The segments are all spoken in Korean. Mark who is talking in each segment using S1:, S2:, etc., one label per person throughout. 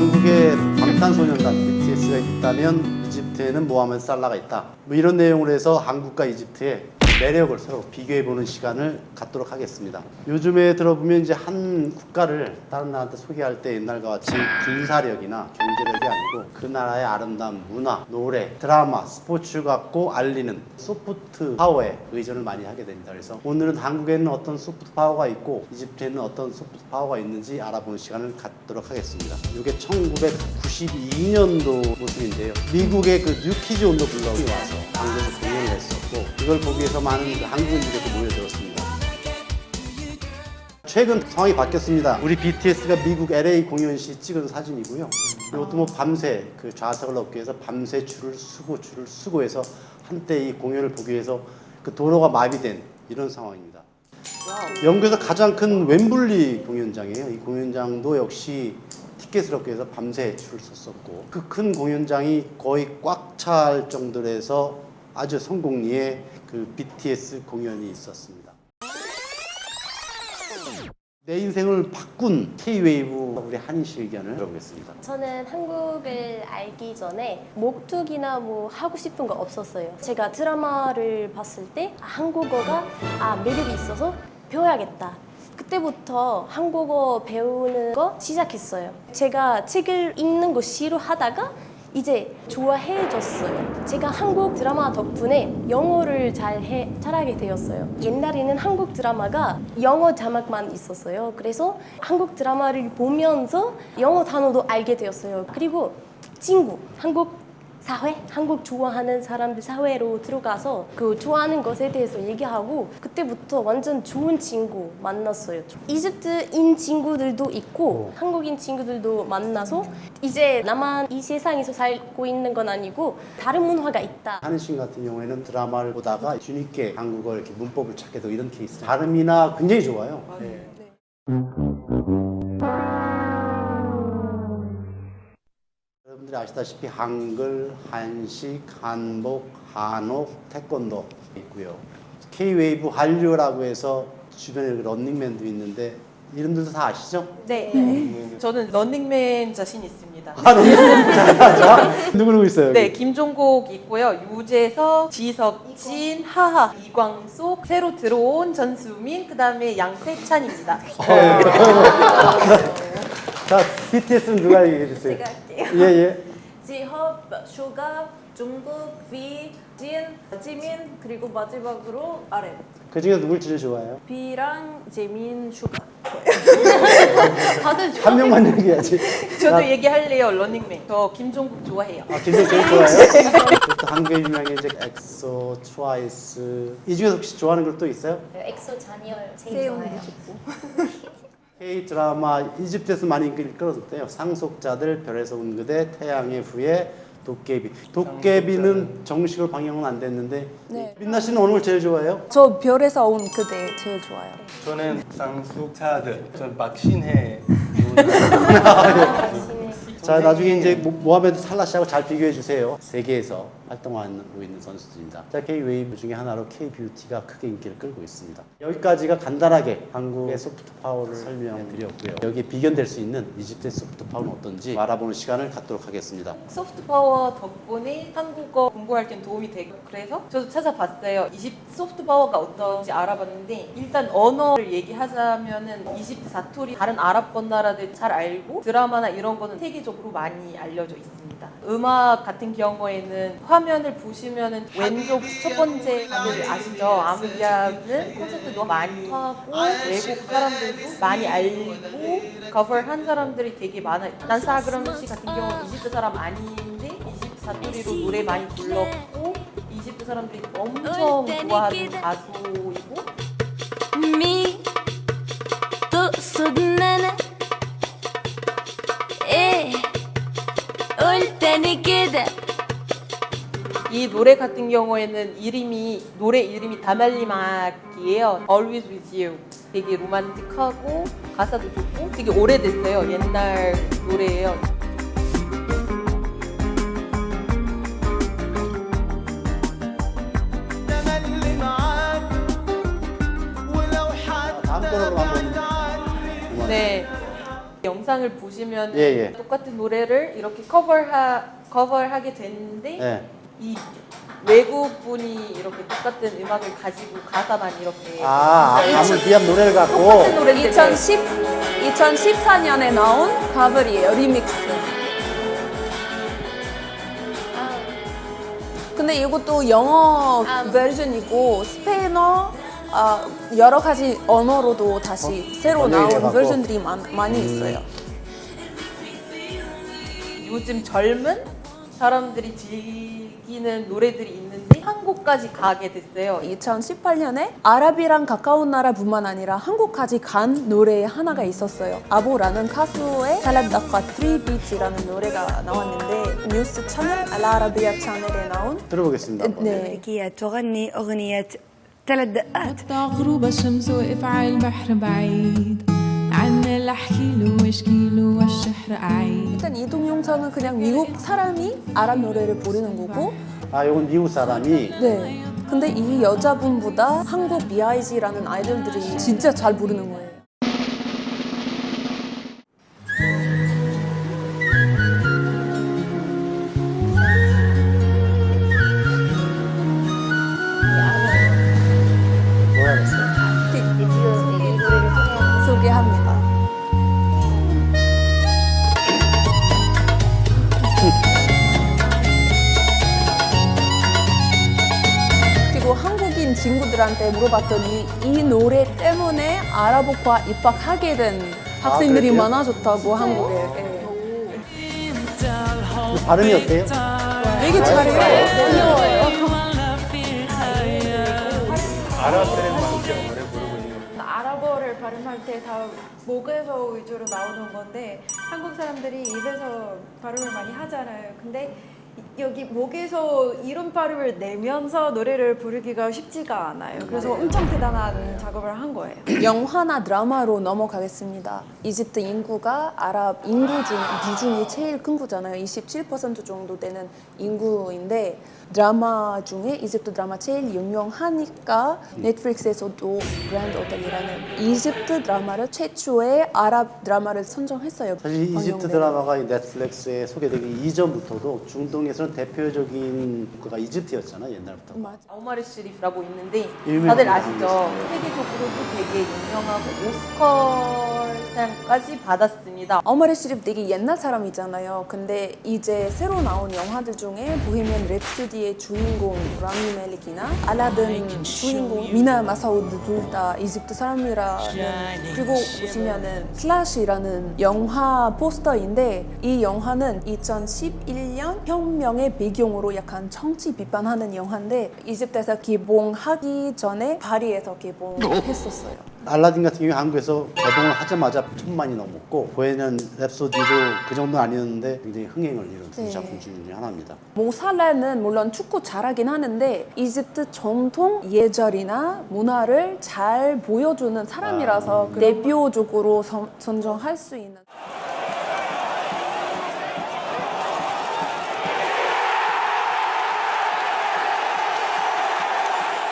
S1: 한국에 방탄소년단 BTS가 있다면 이집트에는 모하med 살라가 있다. 뭐 이런 내용으로 해서 한국과 이집트의 매력을 서로 비교해 보는 시간을 갖도록 하겠습니다. 요즘에 들어보면 이제 한 국가를 다른 나라한테 소개할 때 옛날과 같이 군사력이나 경제력이 아니고 그 나라의 아름다운 문화, 노래, 드라마, 스포츠 갖고 알리는 소프트 파워에 의존을 많이 하게 됩니다. 그래서 오늘은 한국에는 어떤 소프트 파워가 있고 이집트에는 어떤 소프트 파워가 있는지 알아보는 시간을 갖도록 하겠습니다. 이게 1992년도 모습인데요. 미국의 그 뉴 키즈 온더 블럭이 와서 한국에서 공연을 했었고 이걸 보기 위해서 많은 그 한국인들이 또 모여들었습니다. 최근 상황이 바뀌었습니다. 우리 BTS가 미국 LA 공연 시 찍은 사진이고요. 이것도 뭐 밤새 그 좌석을 얻기 위해서 밤새 줄을 쓰고 줄을 쓰고 해서 한때 이 공연을 보기 위해서 그 도로가 마비된 이런 상황입니다. 영국에서 가장 큰 웸블리 공연장이에요. 이 공연장도 역시 얻기 위해서 밤새 줄을 섰었고 그 큰 공연장이 거의 꽉 찰 정도로 해서 아주 성공리에 그 BTS 공연이 있었습니다. 내 인생을 바꾼 K-웨이브 우리 의견을 들어보겠습니다.
S2: 저는 한국을 알기 전에 목투기나 뭐 하고 싶은 거 없었어요. 제가 드라마를 봤을 때 아, 한국어가 아 매력이 있어서 배워야겠다. 그때부터 한국어 배우는 거 시작했어요. 제가 책을 읽는 거 싫어하다가 이제 좋아해졌어요. 제가 한국 드라마 덕분에 영어를 잘 해, 잘하게 되었어요. 옛날에는 한국 드라마가 영어 자막만 있었어요. 그래서 한국 드라마를 보면서 영어 단어도 알게 되었어요. 그리고 친구, 한국 사회, 한국 좋아하는 사람들 사회로 들어가서 그 좋아하는 것에 대해서 얘기하고 그때부터 완전 좋은 친구 만났어요. 이집트인 친구들도 있고 한국인 친구들도 만나서 이제 나만 이 세상에서 살고 있는 건 아니고 다른 문화가 있다.
S1: 한인 씨 같은 경우에는 드라마를 보다가 뒤늦게 한국어 이렇게 문법을 찾게 되고 이런 케이스. 발음이나 굉장히 좋아요. 네. 여러분들이 아시다시피 한글, 한식, 한복, 한옥, 태권도 있고요. K-웨이브 한류라고 해서 주변에 런닝맨도 있는데 이름들도 다 아시죠?
S3: 네. 저는 런닝맨 자신 있습니다.
S1: 아, 런닝맨 잘하죠? 누구 누구 있어요?
S3: 네,
S1: 여기?
S3: 김종국 있고요. 유재석, 지석 진, 하하, 이광석, 새로 들어온 전수민, 그다음에 양세찬입니다.
S1: 자, BTS는 누가 얘기해 주세요?
S4: 제가 할게요.
S1: 예, 예.
S4: 지협, 슈가, 중국, 비, 진, 지민 그리고 마지막으로 아래.
S1: 그 중에 누굴 제일 좋아해요?
S4: 비랑 재민, 슈가.
S2: 다들
S1: 한 명만 얘기해야지.
S3: 저도
S1: 나-
S3: 얘기할래요. 런닝맨. 저 김종국 좋아해요.
S1: 아, 김정 제일 좋아해요? 또 한국의 유명한 이제 엑소, 트와이스. 이 중에서 혹시 좋아하는 걸또 있어요?
S2: 엑소 잔열 제일 좋아요.
S1: K 드라마 이집트에서 많이 인기를 끌었대요. 상속자들, 별에서 온 그대, 태양의 후예, 도깨비. 도깨비는 정식으로 방영은 안 됐는데
S5: 네.
S1: 민나 씨는 어느 걸 제일 좋아해요?
S5: 저 별에서 온 그대 제일 좋아요.
S6: 저는 쌍숙차들, 전 박신혜
S1: 자 나중에 이제 모- 모하메드 살라 씨하고 잘 비교해 주세요. 세계에서 활동하고 있는 선수들입니다. 자 K 웨이브 중에 하나로 K 뷰티가 크게 인기를 끌고 있습니다. 여기까지가 간단하게 한국의 소프트 파워를 설명해 드렸고요. 여기 비견될 수 있는 이집트의 소프트 파워는 어떤지 알아보는 시간을 갖도록 하겠습니다.
S3: 소프트 파워 덕분에 한국어 공부할 땐 도움이 되고 그래서 저도 찾아봤어요. 이집트 소프트 파워가 어떤지 알아봤는데 일단 언어를 얘기하자면은 이집트 사투리 다른 아랍권 나라들 잘 알고 드라마나 이런 거는 세계적 으로 많이 알려져 있습니다. 음악 같은 경우에는 화면을 보시면은 왼쪽 첫 번째 다들 아시죠? 아무리아는 콘서트도 많이 하고 외국 사람들도 많이 알고 커버한 사람들이 되게 많아요. 난 사그람 씨 같은 경우 이집트 사람 아닌데 이집트 사투리로 노래 많이 불렀고 이집트 사람들이 엄청 좋아하는 가수이고
S7: Any good.
S3: 이 노래 같은 경우에는 이름이 노래 이름이 다말리막이에요. Always with you. 되게 로만틱하고 가사도 좋고 되게 오래됐어요. 옛날 노래예요. 영상을 보시면
S1: 예, 예.
S3: 똑같은 노래를 이렇게 커버하 커버를 하게 됐는데
S1: 네.
S3: 이 외국 분이 이렇게 똑같은 음악을 가지고 가사만 이렇게
S1: 아, 아무 비합 노래를 갖고
S3: 똑같은 노래인데
S5: 2010, 2014년에 나온 가블이에요, 리믹스. 근데 이것도 영어 버전이고 스페인어 아, 여러 가지 언어로도 다시 새로
S1: 번역이
S5: 나온
S1: 돼갖고.
S5: 버전들이 많, 많이 있어요.
S3: 요즘 젊은 사람들이 즐기는 노래들이 있는데 한국까지 가게 됐어요.
S5: 2018년에 아랍이랑 가까운 나라뿐만 아니라 한국까지 간 노래 하나가 있었어요. 아보라는 가수의 살라다카 3비트라는 노래가 나왔는데 뉴스 채널 알아라비아 채널에 나온
S1: 들어보겠습니다. 한번.
S5: 네.
S8: الأمريكية تغني أغنية ثلاث دقات
S9: حتى غروب الشمس وقف على البحر بعيد عنا احكي له واشكي له والشحر اعيد
S5: 일단 이동 영상은 그냥 미국 사람이 아랍 노래를 부르는 거고
S1: 아, 이건 미국 사람이
S5: 네. 근데 이 여자분보다 한국 B.I.G라는 아이돌들이 진짜 잘 부르는 거예요. 친구들한테 물어봤더니 이 노래 때문에 아랍어과 입학하게 된 학생들이
S1: 그랬대요?
S5: 많아졌다고 한국에. 예.
S1: 그 발음이 어때요?
S5: 되게 잘해요. 귀여워요.
S6: 아랍 사람한테 노래 부르고 있는 거.
S4: 아랍어를 발음할 때 다 목에서 위주로 나오는 건데 한국 사람들이 입에서 발음을 많이 하잖아요. 근데 이- 여기 목에서 이런 발음을 내면서 노래를 부르기가 쉽지가 않아요. 그래서 엄청 대단한 작업을 한 거예요.
S5: 영화나 드라마로 넘어가겠습니다. 이집트 인구가 아랍 인구 중 비중이 제일 큰 거잖아요. 27% 정도 되는 인구인데 드라마 중에 이집트 드라마 제일 유명하니까 넷플릭스에서도 그랜드 호텔이라는 이집트 드라마를 최초의 아랍 드라마를 선정했어요.
S1: 사실 이집트
S5: 방영되는.
S1: 드라마가 이 넷플릭스에 소개되기 이전부터도 중동에서는 대표적인 국가가 이집트였잖아요, 옛날부터.
S5: 맞아.
S3: 아우마르 시리프라고 있는데
S1: 유명한
S3: 다들
S1: 분이
S3: 아시죠? 세계적으로도 되게 유명하고 오스카 상까지 받았습니다.
S5: 어머리 시립 되게 옛날 사람이잖아요. 근데 이제 새로 나온 영화들 중에 보헤미안 랩소디의 주인공 라미 멜릭이나 알라딘 주인공 미나 마사우드 둘 다 이집트 사람이라는 그리고 보시면은 슬라시라는 영화 포스터인데 이 영화는 2011년 혁명의 배경으로 약간 정치 비판하는 영화인데 이집트에서 개봉하기 전에 파리에서 개봉했었어요.
S1: 알라딘 같은 경우 한국에서 개봉을 하자마자 천만이 넘었고 보헤는 랩소디도 그 정도는 아니었는데 굉장히 흥행을 이룬 두
S5: 네.
S1: 작품 중에 하나입니다.
S5: 모살레는 물론 축구 잘하긴 하는데 이집트 전통 예절이나 문화를 잘 보여주는 사람이라서 그 대표적으로 선, 선정할 수 있는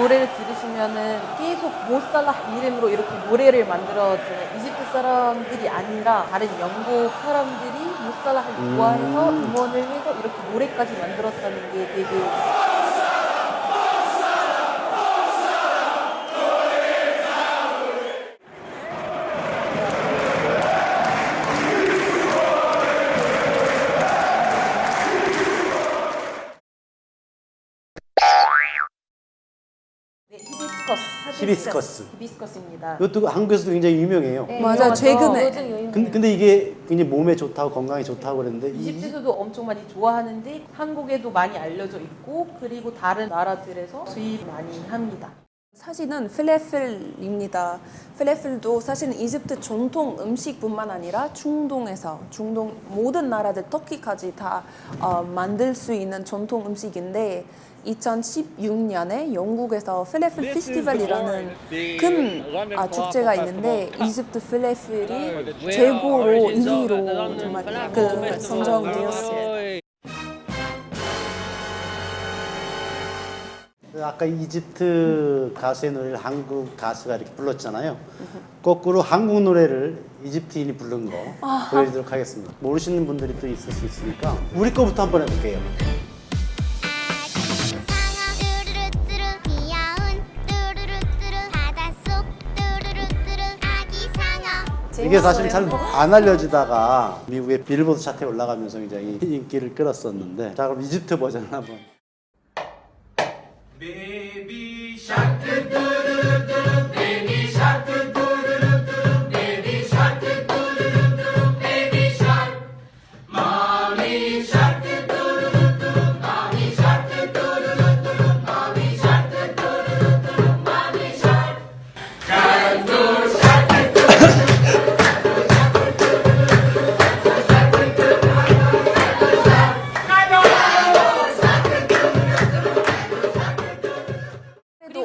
S3: 노래를 들으시면은 계속 모살라 이름으로 이렇게 노래를 만들어주는 이집트 사람들이 아니라 다른 영국 사람들이 모살라를 좋아해서 응원을 해서 이렇게 노래까지 만들었다는 게 되게 히비스커스.
S1: 히비스커스.
S3: 히비스커스입니다.
S1: 이것도 한국에서도 굉장히 유명해요.
S5: 맞아 최근에
S1: 근, 근데 이게 굉장히 몸에 좋다고 건강에 좋다고 그랬는데 이-
S3: 이집트에서도 엄청 많이 좋아하는데 한국에도 많이 알려져 있고 그리고 다른 나라들에서 수입 많이 합니다.
S5: 사실은 플레플입니다. 플레플도 사실은 이집트 전통 음식뿐만 아니라 중동에서 중동 모든 나라들 터키까지 다 어, 만들 수 있는 전통 음식인데 2016년에 영국에서 플레플 페스티벌이라는 큰 아, 축제가 있는데 이집트 플레플이 최고로 1위로 정말 그 선정되었어요.
S1: 아까 이집트 가수의 노래를 한국 가수가 이렇게 불렀잖아요. 거꾸로 한국 노래를 이집트인이 부른 거 보여드리도록 하겠습니다. 모르시는 분들이 또 있을 수 있으니까 우리 거부터 한번 해볼게요.
S10: 뚜루루뚜루 귀여운 뚜루루뚜루 바닷속 뚜루루뚜루 아기 상어
S1: 이게 사실 잘 안 알려지다가 미국의 빌보드 차트에 올라가면서 굉장히 인기를 끌었었는데 자 그럼 이집트 버전 한번
S5: 또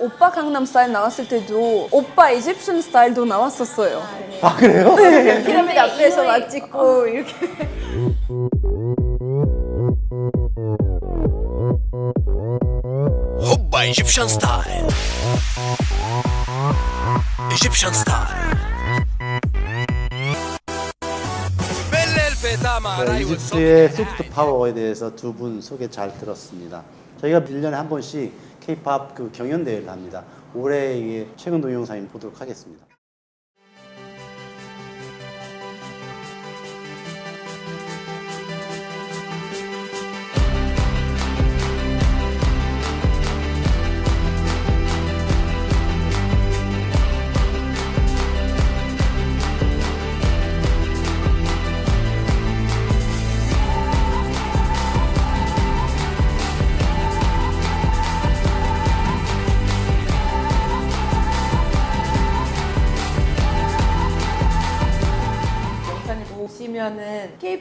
S5: 오빠 강남 스타일 나왔을 때도 오빠 이집션 스타일도 나왔었어요.
S1: 아 그래요? 네.
S4: 피라미드 앞에서 막 찍고 어. 이렇게.
S11: 오빠 이집션 스타일. 이집션 스타일.
S1: 네, 이집트의 소프트 파워에 대해서 두 분 소개 잘 들었습니다. 저희가 1년에 한 번씩 K-팝 그 경연 대회를 합니다. 올해 최근 동영상을 보도록 하겠습니다.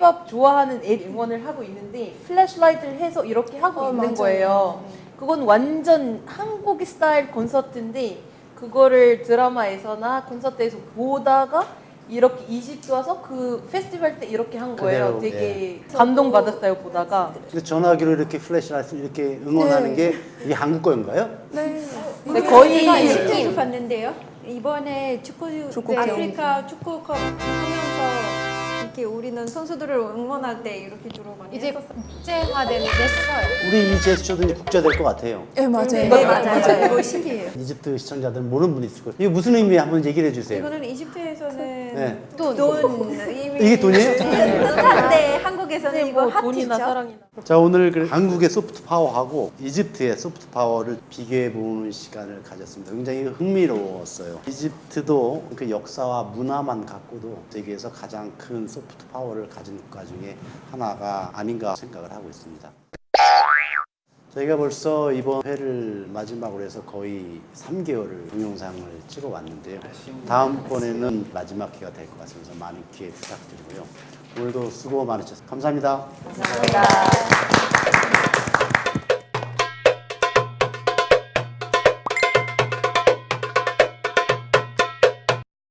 S3: K-pop 좋아하는 애 응원을 하고 있는데 플래시라이트를 해서 이렇게 하고
S5: 어,
S3: 있는
S5: 맞아요.
S3: 거예요. 그건 완전 한국 스타일 콘서트인데 그거를 드라마에서나 콘서트에서 보다가 이렇게 이집트 와서 그 페스티벌 때 이렇게 한 거예요.
S1: 그대로,
S3: 되게 감동 받았어요 보다가.
S1: 그 전화기로 이렇게 플래시라이트 이렇게 응원하는 게 이게 한국 거인가요?
S5: 네.
S3: 근데 거의
S4: 제가 이집트에서 봤는데요. 이번에 축구
S5: 축구
S4: 네,
S5: 경기.
S4: 아프리카 축구컵 하면서 이렇게 우리는 선수들을 응원할 때 이렇게 주로 많이
S12: 이제
S4: 했었어요.
S12: 국제화되는 제스처예요.
S1: 우리 이 제스처도 이제 국제될 것 같아요.
S5: 네 맞아요.
S4: 네, 맞아요. 이거 신기해요.
S1: 이집트 시청자들은 모르는 분이 있을 거예요. 이게 무슨 의미에 한번 얘기를 해주세요.
S4: 이거는 이집트에서는
S1: 네.
S4: 돈, 돈 의미.
S1: 이게 돈이에요?
S4: 뜻한데 한국에서는 이거
S3: 뭐 돈이나
S4: 하트죠.
S3: 사랑이나.
S1: 자 오늘 그 한국의 소프트 파워하고 이집트의 소프트 파워를 비교해 보는 시간을 가졌습니다. 굉장히 흥미로웠어요. 이집트도 그 역사와 문화만 갖고도 세계에서 가장 큰 소프트 파워를 가진 국가 중에 하나가 아닌가 생각을 하고 있습니다. 저희가 벌써 이번 회를 마지막으로 해서 거의 3개월을 동영상을 찍어 왔는데요. 다음번에는 마지막 회가 될 것 같습니다. 많은 기회 부탁드리고요. 오늘도 수고 많으셨습니다. 감사합니다.
S3: 감사합니다.